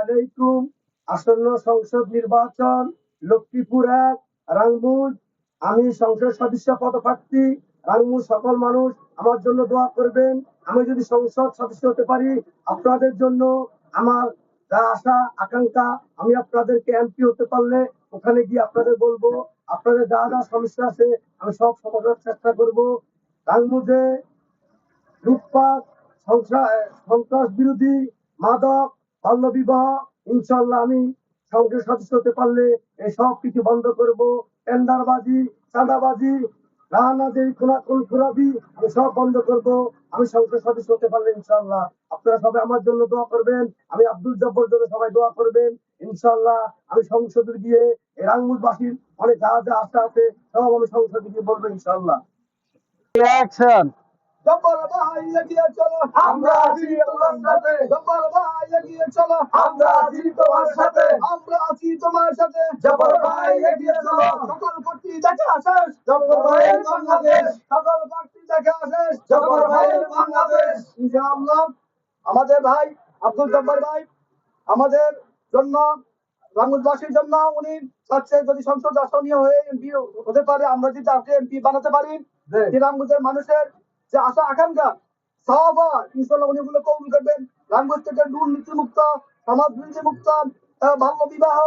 আলাইকুম। আসন্ন সংসদ নির্বাচন, লক্ষ্মীপুর এক রাঙ্গুজ আমি সংসদ সদস্য পদপ্রার্থী সকল মানুষ আমার জন্য দোয়া করবেন। আমি যদি সংসদ সদস্য হতে পারি, আপনাদের জন্য আমার যা আশা, আকাঙ্ক্ষা, আমি আপনাদেরকে এমপি হতে পারলে ওখানে গিয়ে আপনাদের বলব, আপনাদের যা যা সমস্যা আছে, আমি সব সমাধানের চেষ্টা করব। রাঙ্গুজে লুটপাট সন্ত্রাস বিরোধী মাদক বাল্য বিবাহ ইনশাল্লাহ আমি সংসদ সদস্য হতে পারলে এই সব কিছু বন্ধ করব। টেন্ডারবাজি, চাঁদাবাজি রাহানাদের খোলা খুরাবি, আমি সব বন্ধ করব। আমি সদস্য হতে পারলে ইনশাল্লাহ আপনারা সবাই আমার জন্য দোয়া করবেন। আমি আব্দুল জব্বর জন্য সবাই দোয়া করবেন। ইনশাল্লাহ আমি সংসদে গিয়ে রাঙ্গুরবাসীর অনেক যা যা আশা আছে সব আমি সংসদে গিয়ে বলব ইনশাল্লাহ অ্যাকশন জব্বর ভাই এগিয়ে চলো আমরা আছি তোমার সাথে। জব্বর ভাই এগিয়ে চলো আমরা আছি তোমার সাথে। আমরা আছি তোমার সাথে। জব্বর ভাই এগিয়ে চলো। সকল প্রার্থী দেখা শেষ। জব্বর ভাইয়ের বাংলাদেশ। সকল প্রার্থী দেখা শেষ। জব্বর ভাইয়ের বাংলাদেশ। ইনশাআল্লাহ। আমাদের ভাই আব্দুল জব্বর ভাই আমাদের জন্য রাঙ্গুলবাসীর জন্য উনি চাচ্ছে যদি সংসদ আসনীয় হয়ে এমপি হতে পারে আমরা যদি তাকে এমপি বানাতে পারি যে রাঙ্গুজের মানুষের যে আশা, আকাঙ্ক্ষা, সাহাবা ইনশাল্লাহ উনি ওগুলো কবুল করবেন। থেকে দুর্নীতি মুক্ত সমাজ বিরোধী মুক্ত বাল্য বিবাহ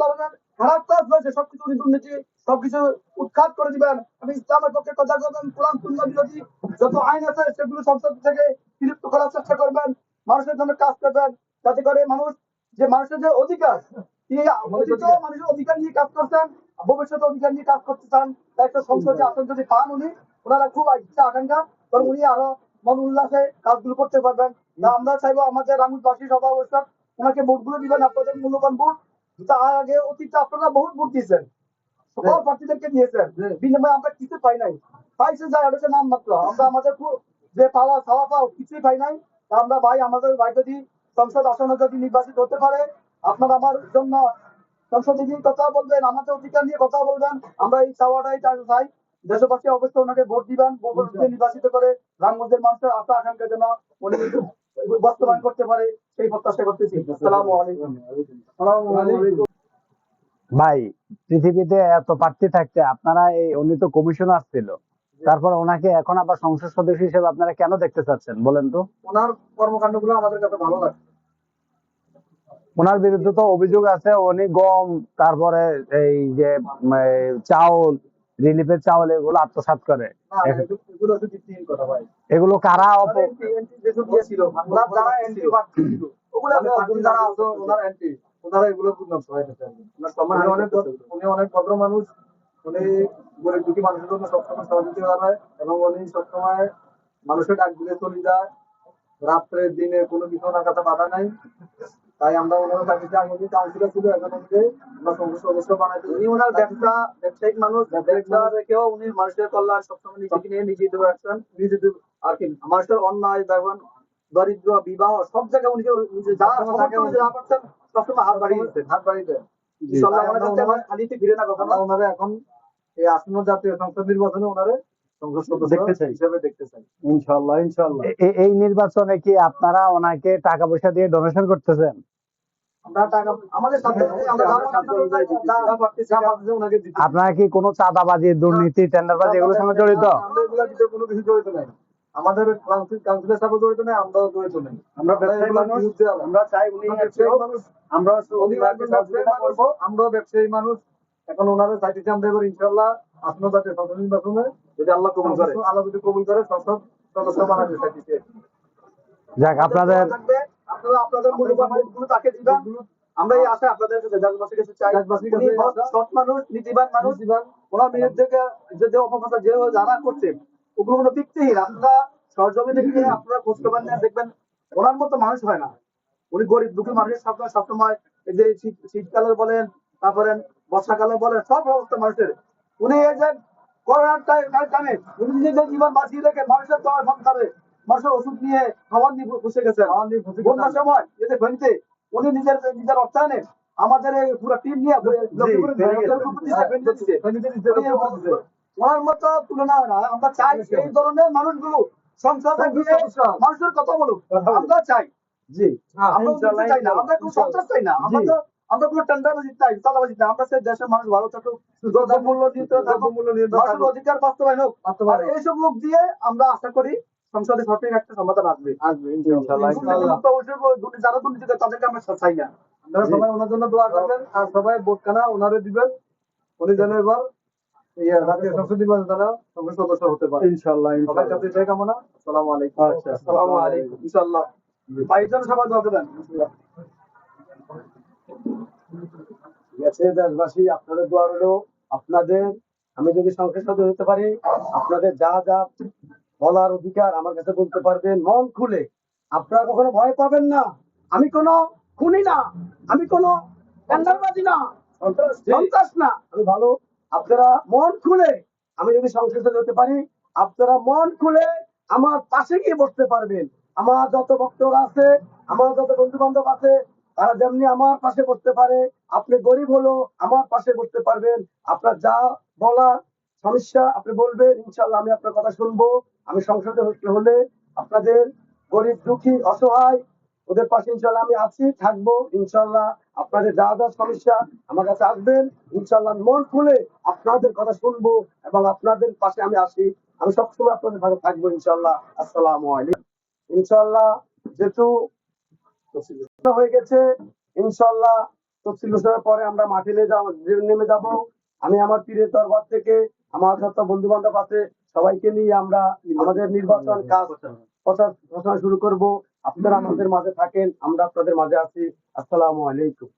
ধরনের খারাপ কাজ রয়েছে, সবকিছু দুর্নীতি, সবকিছু উৎখাত করে দিবেন। আমি ইসলামের পক্ষে কথা কোরআন বিরোধী যত আইন আছে, সেগুলো সংসদ থেকে বিলুপ্ত করার চেষ্টা করবেন। মানুষের জন্য কাজ করবেন, যাতে করে মানুষ, যে মানুষের যে অধিকার মানুষের অধিকার নিয়ে কাজ করছেন, ভবিষ্যতে অধিকার নিয়ে কাজ করতে চান একটা সংসদে আসন যদি পান উনি ওনারা খুব ইচ্ছা আকাঙ্ক্ষা কারণ উনি আরও মন উল্লাসে কাজগুলো করতে পারবেন। আমরা চাইব আমাদের রামুদবাসী সভা অবস্থান ওনাকে ভোটগুলো দিবেন আপনাদের মূল্যবান ভোট। তার আগে অতীতে আপনারা বহুত ভোট দিয়েছেন। সকল প্রার্থীদেরকে দিয়েছেন। বিনিময়ে আমরা কিছু পাই নাই। পাইছে যা হচ্ছে নাম মাত্র আমরা আমাদের যে পাওয়া খাওয়া পাওয়া কিছুই পাই নাই। আমরা ভাই আমাদের ভাই যদি সংসদ আসনে যদি নির্বাচিত হতে পারে আপনারা আমার জন্য সংসদে গিয়ে কথা বলবেন আমাদের অধিকার নিয়ে কথা বলবেন। আমরা এই চাওয়াটাই চাই। দেশবাসী অবশ্যই ওনাকে ভোট দিবেন নির্বাচিত করে রামগঞ্জের মানুষের আশা আকাঙ্ক্ষা যেন উনি বাস্তবায়ন করতে পারে সেই প্রত্যাশা করতেছি। আসসালামু আলাইকুম। ভাই পৃথিবীতে এত প্রার্থী থাকতে আপনারা এই উনি তো কমিশনার ছিল তারপর ওনাকে এখন আবার সংসদ সদস্য হিসেবে আপনারা কেন দেখতে চাচ্ছেন বলেন তো? ওনার কর্মকাণ্ডগুলো আমাদের কাছে ভালো লাগে ওনার বিরুদ্ধে তো অভিযোগ আছে উনি গম তারপরে এই যে চাউল রিলিফের চাউল এগুলো আত্মসাৎ করে। এগুলো- কারা উনি অনেক ভদ্র- মানুষ। উনি গরিব দুঃখী মানুষের জন্য সবসময় সহযোগিতা এবং উনি সবসময় মানুষের ডাক দিলে চলে যায়। রাত্রে দিনে কোনো কিছু ওনার কাছে বাধা নাই। তাই আমরা ওনার কাছে আগে যে কাউন্সিলর ছিল এখন ওনাকে আমরা সংসদ সদস্য বানাই উনি ওনার ব্যবসা ব্যবসায়িক মানুষ ব্যবসা রেখেও উনি মানুষের কল্যাণ সবসময় নিজেকে নিয়ে নিজে ধরে রাখছেন নিজে আর কি মানুষের অন্যায় দেখবেন দরিদ্র বিবাহ সব জায়গায় উনি যে- উনি যে যা করছেন সবসময় হাত বাড়িয়ে দিচ্ছেন হাত বাড়িয়ে দেন ইনশাআল্লাহ ওনার কাছে আমার খালিতে ফিরে না কখনো। ওনারা এখন এই আসন্ন জাতীয় সংসদ নির্বাচনে ওনারে দেখতে চাই। দেখতে চাই। এই নির্বাচনে কি আপনারা ওনাকে টাকা পয়সা দিয়ে ডোনেশন করতেছেন। আপনারা কি কোনো চাঁদাবাজি দুর্নীতি টেন্ডারবাজি এগুলোর সঙ্গে জড়িত? কোনো কিছু জড়িত নাই। আমাদের কাউন্সিল কাউন্সিলের সাথে জড়িত নাই আমরাও জড়িত নাই। আমরা ব্যবসায়ী মানুষ আমরা। চাই উনি আমরা আমরাও ব্যবসায়ী এখন ওনারা চাইতেছি আমরা এবার ইনশাল্লাহ জাতীয় সংসদ নির্বাচনে যদি আল্লাহ কবুল করে। আল্লাহ যদি কবুল করে সংসদ সদস্য বানাতে যাক আপনাদের আপনারা আপনাদের মূল্যবান তাকে দিবেন? আমরা এই আশা আপনাদের কাছে দেশবাসীর কাছে চাই। সৎ মানুষ নীতিবান মানুষ। ওনার বিরুদ্ধে যে যে অপপ্রচার যে যারা করছেন ওগুলো কোনো ভিত্তিহীন। আপনারা সরজমিনে গিয়ে আপনারা খোঁজ খবর নিয়ে দেখবেন ওনার মতো মানুষ হয় না। উনি গরিব দুঃখী মানুষের সবসময় সবসময় এই যে শীত শীতকালে বলেন তারপরে বর্ষাকালে বলেন সব অবস্থা মানুষের। উনি এই যে করোনার টাইমে উনি নিজের জীবন বাঁচিয়ে রেখে মানুষের দোয়া সংসারে মানুষের ওষুধ নিয়ে খাবার নিয়ে বসে গেছে। বন্যার সময় যেতে ফেলতে উনি নিজের নিজের অর্থায়নে আমাদের পুরো টিম নিয়ে লক্ষ্মীপুরে ফেনী গেছে। ফেনীতে দিছে, ফেনীতে দিছে। উনি বলছে, ওনার মতো তুলনা না। আমরা চাই এই ধরনের মানুষগুলো সংসদে গিয়ে মানুষের কথা বলুক। আমরা চাই। জি। আমরা চাই না। আমরা কোনো সন্ত্রাস চাই না। আমরা তো আমরা কোনো টেন্ডারবাজি চাই চাঁদাবাজি চাই আমরা চাই দেশের মানুষ ভালো থাকুক দ্রব্য মূল্য নিয়ন্ত্রণ থাকুক। মানুষের অধিকার বাস্তবায়ন হোক। আর এইসব লোক দিয়ে আমরা আশা করি সংসদে সঠিক একটা সমাধান আসবে। আসবে যারা দুর্নীতি করে তাদেরকে আমরা চাই না। আপনারা সবাই ওনার জন্য দোয়া করবেন। আর সবাই ভোট কানা ওনারে দিবেন। উনি যেন এবার ইয়ে, সদস্য হতে পারে। ইনশাআল্লাহ ভাইয়ের জন্য সবাই দোয়া করবেন। আছে দেশবাসী আপনাদের দোয়া রইল। আপনাদের আমি যদি সদস্য হতে পারি আপনাদের যা যা বলার অধিকার আমার কাছে বলতে পারবেন মন খুলে। আপনারা কখনো ভয় পাবেন না। আমি কোনো খুনি না। আমি কোনো টেন্ডারবাজি না। সন্ত্রাস না। আমি ভালো। আপনারা মন খুলে। আমি যদি সংসদ হতে পারি আপনারা মন খুলে আমার পাশে গিয়ে বসতে পারবেন। আমার যত বক্তরা আছে আমার যত বন্ধু বান্ধব আছে তারা যেমনি আমার পাশে বসতে পারে, আপনি গরিব হলো আমার পাশে বসতে পারবেন। আপনার যা বলার সমস্যা আপনি বলবেন ইনশাল্লাহ আমি আপনার কথা শুনব। আমি সংসদে হলে আপনাদের গরিব, দুঃখী, অসহায়, ওদের পাশে ইনশাল্লাহ আমি আছি, থাকব। ইনশাল্লাহ আপনাদের যা যা সমস্যা আমার কাছে আসবেন। ইনশাল্লাহ মন খুলে আপনাদের কথা শুনব এবং আপনাদের পাশে আমি আসি আমি সবসময় আপনাদের পাশে থাকব ইনশাল্লাহ আসসালামু আলাইকুম। ইনশাল্লাহ যেহেতু হয়ে গেছে। ইনশাল্লাহ তফসিল ঘোষণার পরে আমরা মাঠে নেমে যাব আমি আমার পীরের দরবার থেকে, আমার যত বন্ধু বান্ধব আছে, সবাইকে নিয়ে আমরা আমাদের নির্বাচন কাজ প্রচার ঘোষণা শুরু করব। আপনারা আমাদের মাঝে থাকেন, আমরা আপনাদের মাঝে আছি। আসসালামু আলাইকুম।